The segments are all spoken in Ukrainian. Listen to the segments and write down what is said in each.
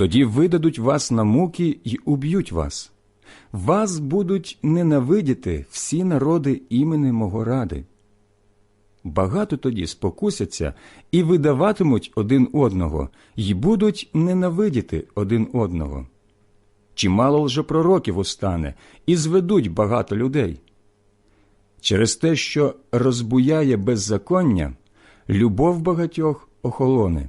Тоді видадуть вас на муки й уб'ють вас. Вас будуть ненавидіти всі народи імени мого ради. Багато тоді спокусяться і видаватимуть один одного, й будуть ненавидіти один одного. Чимало лжепророків устане, і зведуть багато людей. Через те, що розбуяє беззаконня, любов багатьох охолоне.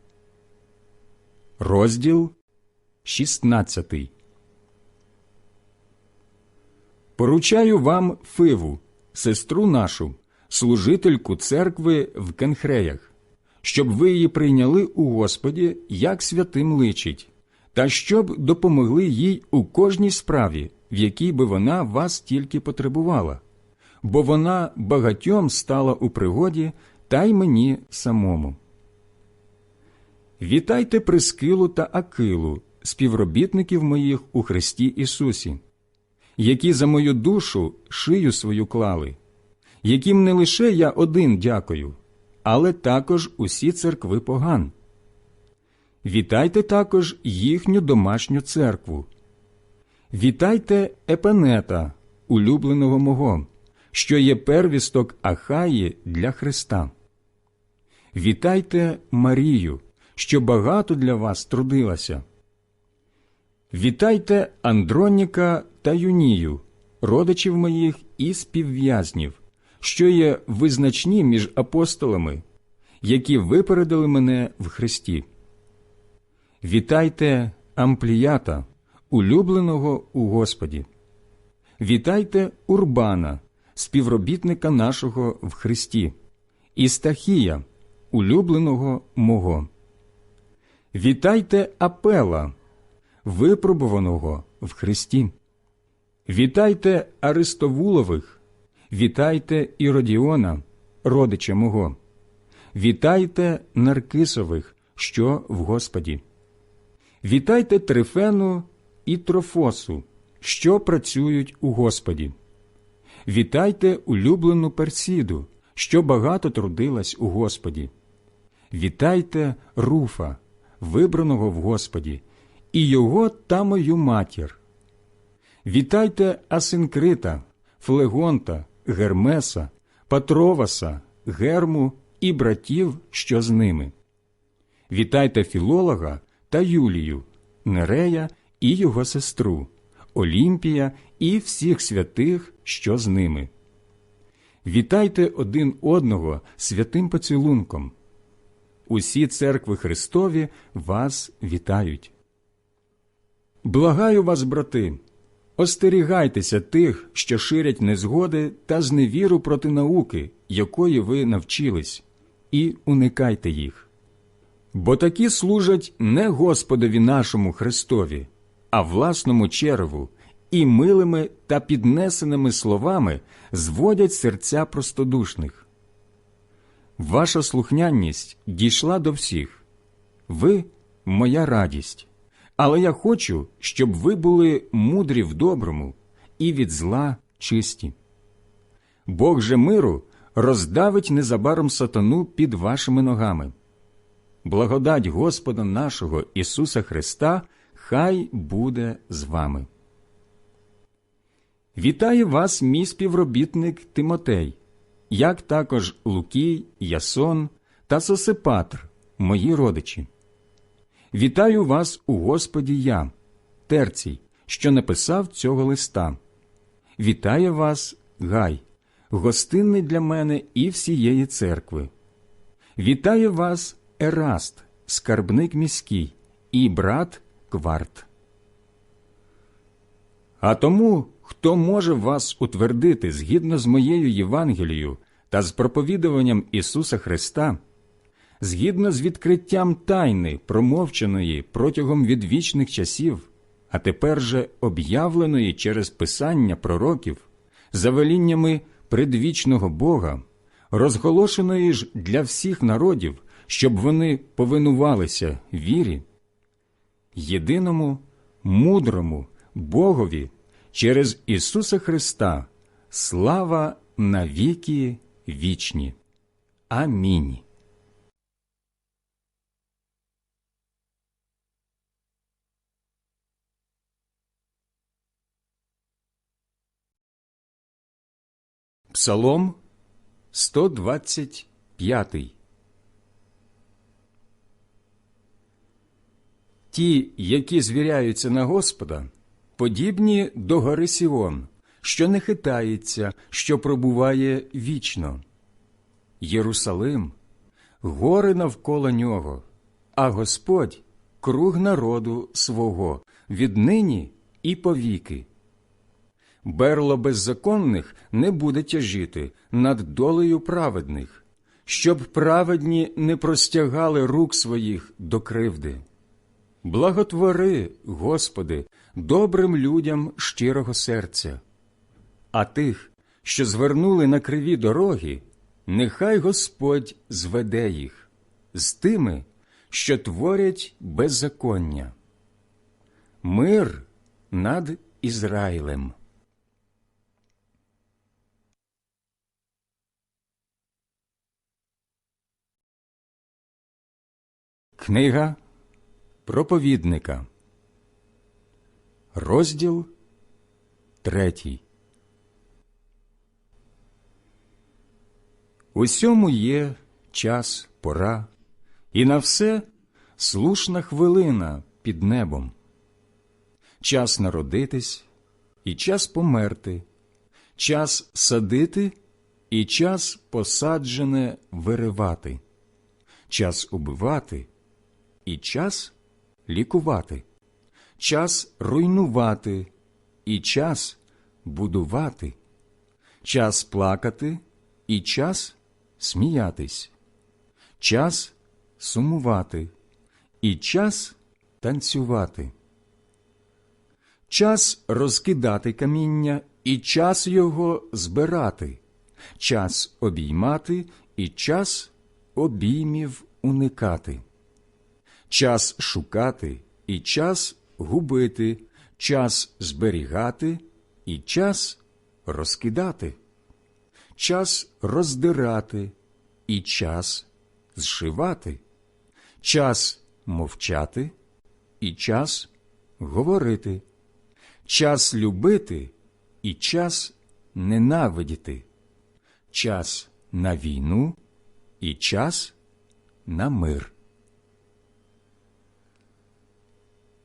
розділ 16 Поручаю вам Фиву, сестру нашу, служительку церкви в Кенхреях, щоб ви її прийняли у Господі, як святим личить, та щоб допомогли їй у кожній справі, в якій би вона вас тільки потребувала, бо вона багатьом стала у пригоді та й мені самому. Вітайте Прискилу та Акилу, співробітників моїх у Христі Ісусі, які за мою душу шию свою клали, яким не лише я один дякую, але також усі церкви поган. Вітайте також їхню домашню церкву. Вітайте Епенета, улюбленого мого, що є первісток Ахаї для Христа. Вітайте Марію, що багато для вас трудилася. Вітайте Андроніка та Юнію, родичів моїх і співв'язнів, що є визначні між апостолами, які випередили мене в Христі. Вітайте Ампліята, улюбленого у Господі. Вітайте Урбана, співробітника нашого в Христі, і Стахія, улюбленого мого. Вітайте Апела, випробуваного в Христі. Вітайте Аристовулових, вітайте Іродіона, родича мого. Вітайте Наркисових, що в Господі. Вітайте Трифену і Трофосу, що працюють у Господі. Вітайте улюблену Персіду, що багато трудилась у Господі. Вітайте Руфа, вибраного в Господі, і його та мою матір. Вітайте Асинкрита, Флегонта, Гермеса, Патроваса, Герму і братів, що з ними. Вітайте філолога та Юлію, Нерея і його сестру, Олімпія і всіх святих, що з ними. Вітайте один одного святим поцілунком. Усі церкви Христові вас вітають. Благаю вас, брати, остерігайтеся тих, що ширять незгоди та зневіру проти науки, якої ви навчились, і уникайте їх. Бо такі служать не Господові нашому Христові, а власному череву, і милими та піднесеними словами зводять серця простодушних. Ваша слухняність дійшла до всіх. Ви моя радість. Але я хочу, щоб ви були мудрі в доброму і від зла чисті. Бог же миру роздавить незабаром сатану під вашими ногами. Благодать Господа нашого Ісуса Христа хай буде з вами. Вітає вас, мій співробітник Тимотей, як також Лукій, Ясон та Сосипатр, мої родичі. Вітаю вас у Господі я, Терцій, що написав цього листа. Вітає вас, Гай, гостинний для мене і всієї церкви. Вітає вас, Ераст, скарбник міський, і брат Кварт. А тому, хто може вас утвердити згідно з моєю Євангелією та з проповідуванням Ісуса Христа, згідно з відкриттям тайни, промовченої протягом відвічних часів, а тепер же об'явленої через писання пророків, за веліннями предвічного Бога, розголошеної ж для всіх народів, щоб вони повинувалися вірі, єдиному, мудрому Богові через Ісуса Христа, слава навіки вічні. Амінь. Псалом 125 Ті, які звіряються на Господа, подібні до гори Сіон, що не хитається, що пробуває вічно. Єрусалим, гори навколо нього, а Господь круг народу свого, віднині і повіки. Берло беззаконних не буде тяжіти над долею праведних, щоб праведні не простягали рук своїх до кривди. Благотвори, Господи, добрим людям щирого серця, а тих, що звернули на криві дороги, нехай Господь зведе їх з тими, що творять беззаконня. Мир над Ізраїлем. Книга проповідника, розділ третій. Усьому є час, пора, і на все слушна хвилина під небом. Час народитись і час померти, час садити і час посаджене виривати, час убивати і час лікувати, час руйнувати і час будувати, час плакати і час сміятись, час сумувати і час танцювати, час розкидати каміння і час його збирати, час обіймати і час обіймів уникати. Час шукати і час губити, час зберігати і час розкидати, час роздирати і час зшивати, час мовчати і час говорити, час любити і час ненавидіти, час на війну і час на мир.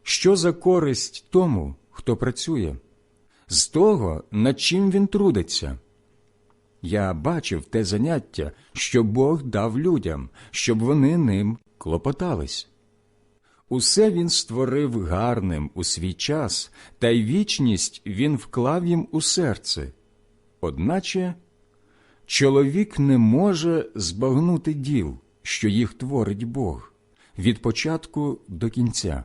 Що за користь тому, хто працює? З того, над чим він трудиться? Я бачив те заняття, що Бог дав людям, щоб вони ним клопотались. Усе він створив гарним у свій час, та й вічність він вклав їм у серце. Одначе чоловік не може збагнути діл, що їх творить Бог, від початку до кінця.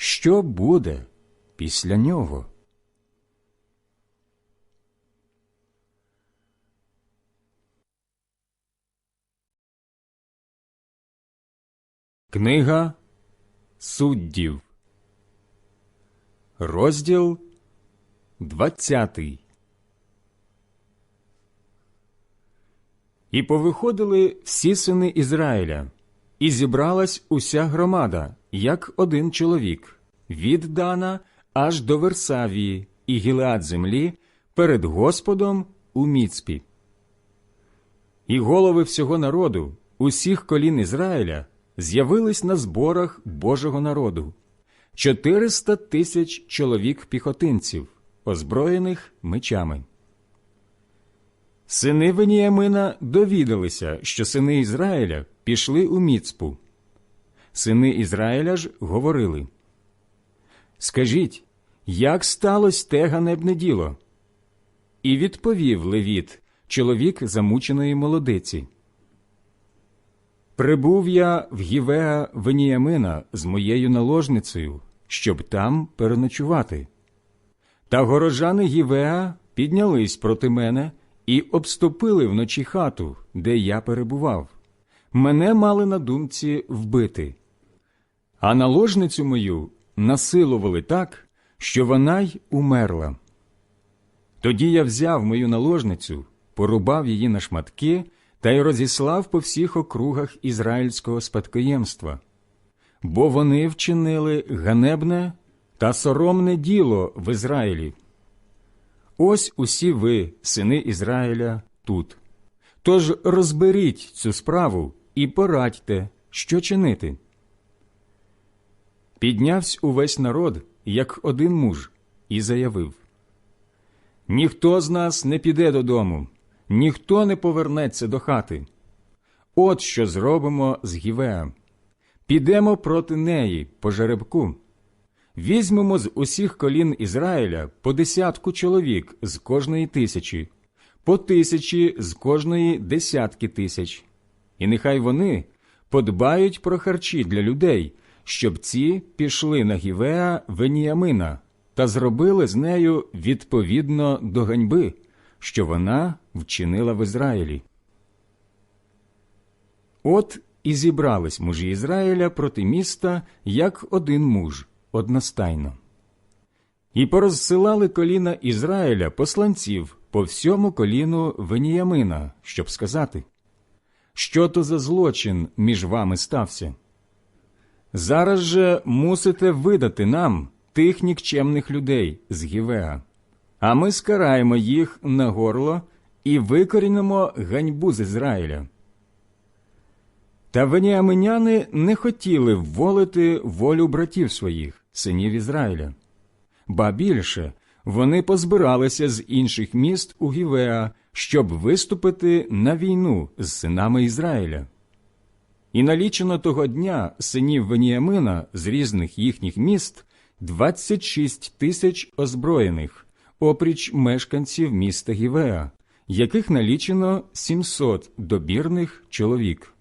що буде після нього? Книга суддів, розділ двадцятий. І повиходили всі сини Ізраїля, і зібралась уся громада, як один чоловік, від Дана аж до Версавії і Гілеад землі перед Господом у Міцпі. І голови всього народу, усіх колін Ізраїля, з'явились на зборах Божого народу чотириста тисяч чоловік піхотинців, озброєних мечами. Сини Веніямина довідалися, що сини Ізраїля пішли у Міцпу. Сини Ізраїля ж говорили Скажіть, як сталося те ганебне діло? І відповів Левіт, чоловік замученої молодиці. Прибув я в Гівеа Веніямина з моєю наложницею, щоб там переночувати. Та горожани Гівеа піднялись проти мене і обступили вночі хату, де я перебував. Мене мали на думці вбити. А наложницю мою насилували так, що вона й умерла. Тоді я взяв мою наложницю, порубав її на шматки та й розіслав по всіх округах ізраїльського спадкоємства, бо вони вчинили ганебне та соромне діло в Ізраїлі. Ось усі ви, сини Ізраїля, тут. Тож розберіть цю справу і порадьте, що чинити. Піднявсь увесь народ, як один муж, і заявив Ніхто з нас не піде додому, ніхто не повернеться до хати. От що зробимо з Гівеа. підемо проти неї по жеребку. Візьмемо з усіх колін Ізраїля по десятку чоловік з кожної тисячі, по тисячі з кожної десятки тисяч. І нехай вони подбають про харчі для людей, щоб ці пішли на Гівеа Веніямина та зробили з нею відповідно до ганьби, що вона вчинила в Ізраїлі. От і зібрались мужі Ізраїля проти міста, як один муж, одностайно. І порозсилали коліна Ізраїля посланців по всьому коліну Веніямина, щоб сказати, що то за злочин між вами стався. Зараз же мусите видати нам тих нікчемних людей з Гівеа, а ми скараємо їх на горло і викорінимо ганьбу з Ізраїля. Та веніаминяни не хотіли вволити волю братів своїх, синів Ізраїля. Ба більше, вони позбиралися з інших міст у Гівеа, щоб виступити на війну з синами Ізраїля. І налічено того дня синів Веніамина з різних їхніх міст 26 тисяч озброєних, опріч мешканців міста Гівеа, яких налічено 700 добірних чоловік.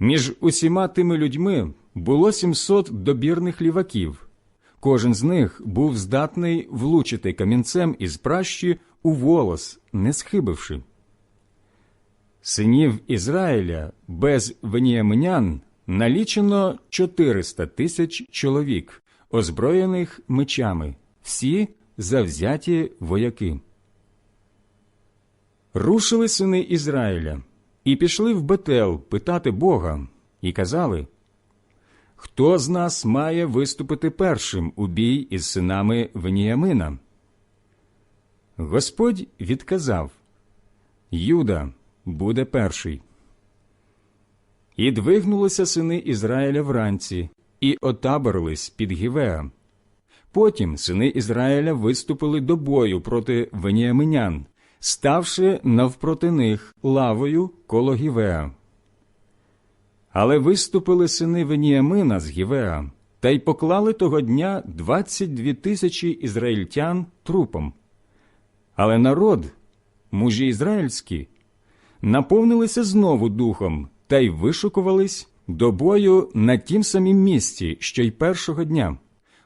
Між усіма тими людьми було 700 добірних ліваків. Кожен з них був здатний влучити камінцем із пращі у волос, не схибивши. Синів Ізраїля без веніаминян налічено 400 тисяч чоловік, озброєних мечами, всі завзяті вояки. Рушили сини Ізраїля і пішли в Бетел питати Бога, і казали Хто з нас має виступити першим у бій із синами Веніямина? Господь відказав Юда буде перший. І двигнулися сини Ізраїля вранці, і отаборились під Гівеа. Потім сини Ізраїля виступили до бою проти веніаминян, ставши навпроти них лавою коло Гівеа. Але виступили сини Веніамина з Гівеа та й поклали того дня двадцять дві тисячі ізраїльтян трупом. Але народ, мужі ізраїльські, наповнилися знову духом та й вишукувались до бою на тім самім місці, що й першого дня.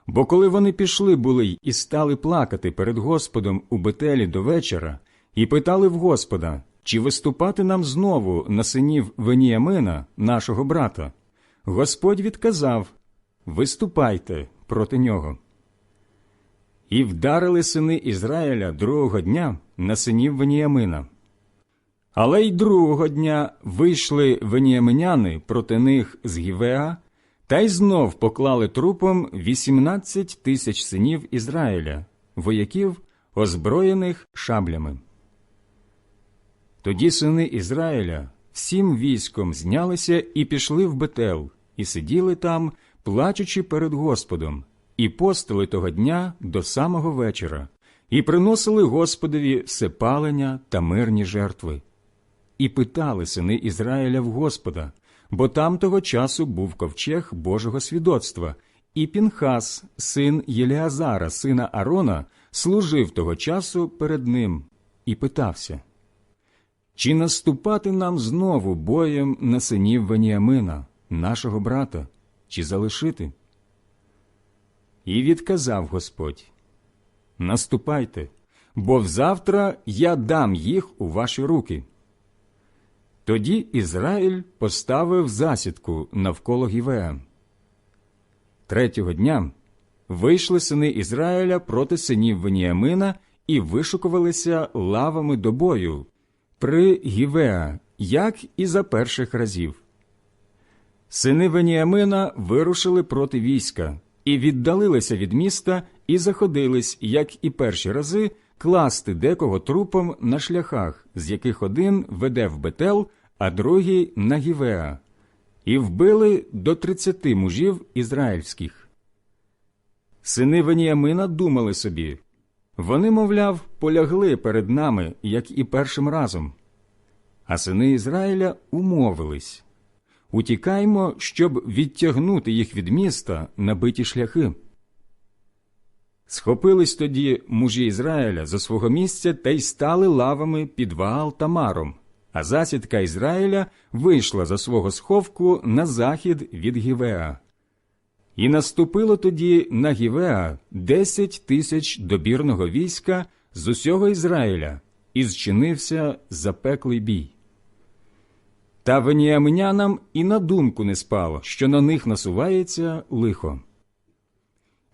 Бо коли вони пішли були й і стали плакати перед Господом у Бетелі до вечора, і питали в Господа, чи виступати нам знову на синів Веніамина, нашого брата, Господь відказав Виступайте проти нього. І вдарили сини Ізраїля другого дня на синів Веніамина. Але й другого дня вийшли веніаминяни проти них з Гівеа, та й знов поклали трупом вісімнадцять тисяч синів Ізраїля, вояків, озброєних шаблями. Тоді сини Ізраїля всім військом знялися і пішли в Бетел, і сиділи там, плачучи перед Господом, і постили того дня до самого вечора, і приносили Господові всепалення та мирні жертви. І питали сини Ізраїля в Господа, бо там того часу був ковчег Божого свідоцтва, і Пінхас, син Єліазара, сина Арона, служив того часу перед ним, і питався чи наступати нам знову боєм на синів Веніамина, нашого брата, чи залишити? І відказав Господь Наступайте, бо взавтра я дам їх у ваші руки. Тоді Ізраїль поставив засідку навколо Гівеа. Третього дня вийшли сини Ізраїля проти синів Веніамина і вишукувалися лавами до бою при Гівеа, як і за перших разів. Сини Веніамина вирушили проти війська і віддалилися від міста і заходились, як і перші рази, класти декого трупом на шляхах, з яких один веде в Бетел, а другий на Гівеа, і вбили до тридцяти мужів ізраїльських. Сини Веніамина думали собі вони, мовляв, полягли перед нами, як і першим разом. А сини Ізраїля умовились Утікаймо, щоб відтягнути їх від міста на биті шляхи. Схопились тоді мужі Ізраїля за свого місця та й стали лавами під Ваал Тамаром, а засідка Ізраїля вийшла за свого сховку на захід від Гівеа. І наступило тоді на Гівеа десять тисяч добірного війська з усього Ізраїля, і зчинився запеклий бій. Та веніаминянам і на думку не спало, що на них насувається лихо.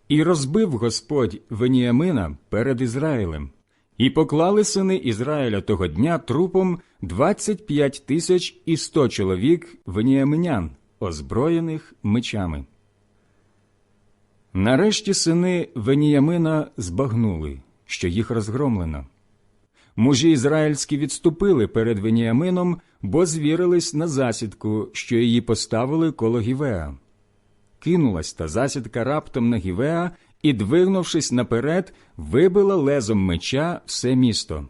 І розбив Господь Веніамина перед Ізраїлем, і поклали сини Ізраїля того дня трупом двадцять п'ять тисяч і сто чоловік веніаминян, озброєних мечами. Нарешті сини Веніямина збагнули, що їх розгромлено. Мужі ізраїльські відступили перед Веніамином, бо звірились на засідку, що її поставили коло Гівеа. Кинулась та засідка раптом на Гівеа і, двигнувшись наперед, вибила лезом меча все місто.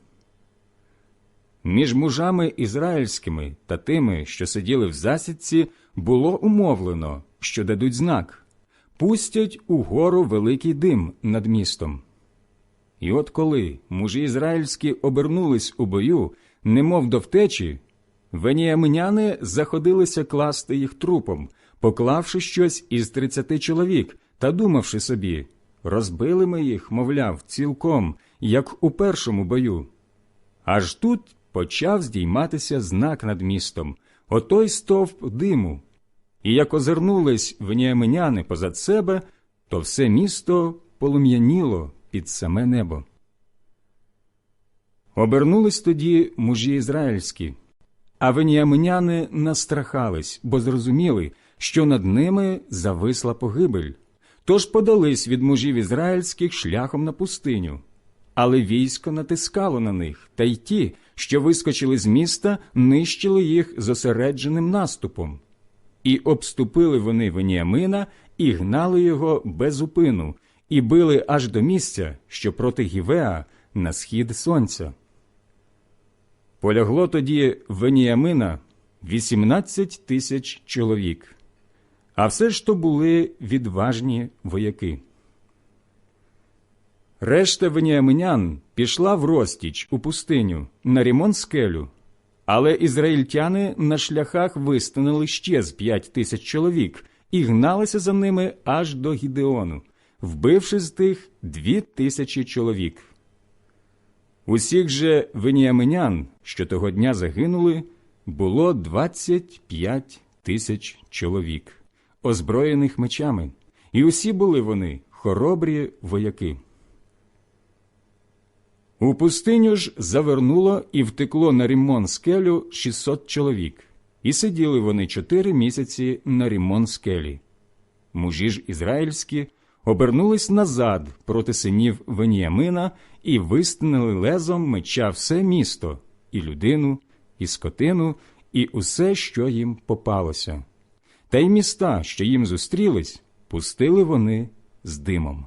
Між мужами ізраїльськими та тими, що сиділи в засідці, було умовлено, що дадуть знак пустять угору великий дим над містом. І от коли мужі ізраїльські обернулись у бою, немов до втечі, веніаминяни заходилися класти їх трупом, поклавши щось із тридцяти чоловік та думавши собі, розбили ми їх, мовляв, цілком, як у першому бою. Аж тут почав здійматися знак над містом, отой стовп диму. І як озирнулись веніаминяни позад себе, то все місто полум'яніло під саме небо. Обернулись тоді мужі ізраїльські, а веніаминяни настрахались, бо зрозуміли, що над ними зависла погибель. Тож подались від мужів ізраїльських шляхом на пустиню. Але військо натискало на них, та й ті, що вискочили з міста, нищили їх зосередженим наступом. І обступили вони Веніамина і гнали його без упину, і били аж до місця, що проти Гівеа на схід сонця. Полягло тоді Веніамина вісімнадцять тисяч чоловік, а все ж то були відважні вояки. Решта веніаминян пішла в розтіч у пустиню на ремонт скелю, але ізраїльтяни на шляхах вистанили ще з п'ять тисяч чоловік і гналися за ними аж до Гідеону, вбивши з тих дві тисячі чоловік. Усіх же веніаминян, що того дня загинули, було двадцять п'ять тисяч чоловік, озброєних мечами, і усі були вони хоробрі вояки. У пустиню ж завернуло і втекло на Рімон скелю 600 чоловік, і сиділи вони чотири місяці на Рімон скелі. Мужі ж ізраїльські обернулись назад проти синів Веніамина і вистинили лезом меча все місто, і людину, і скотину, і усе, що їм попалося. Та й міста, що їм зустрілись, пустили вони з димом.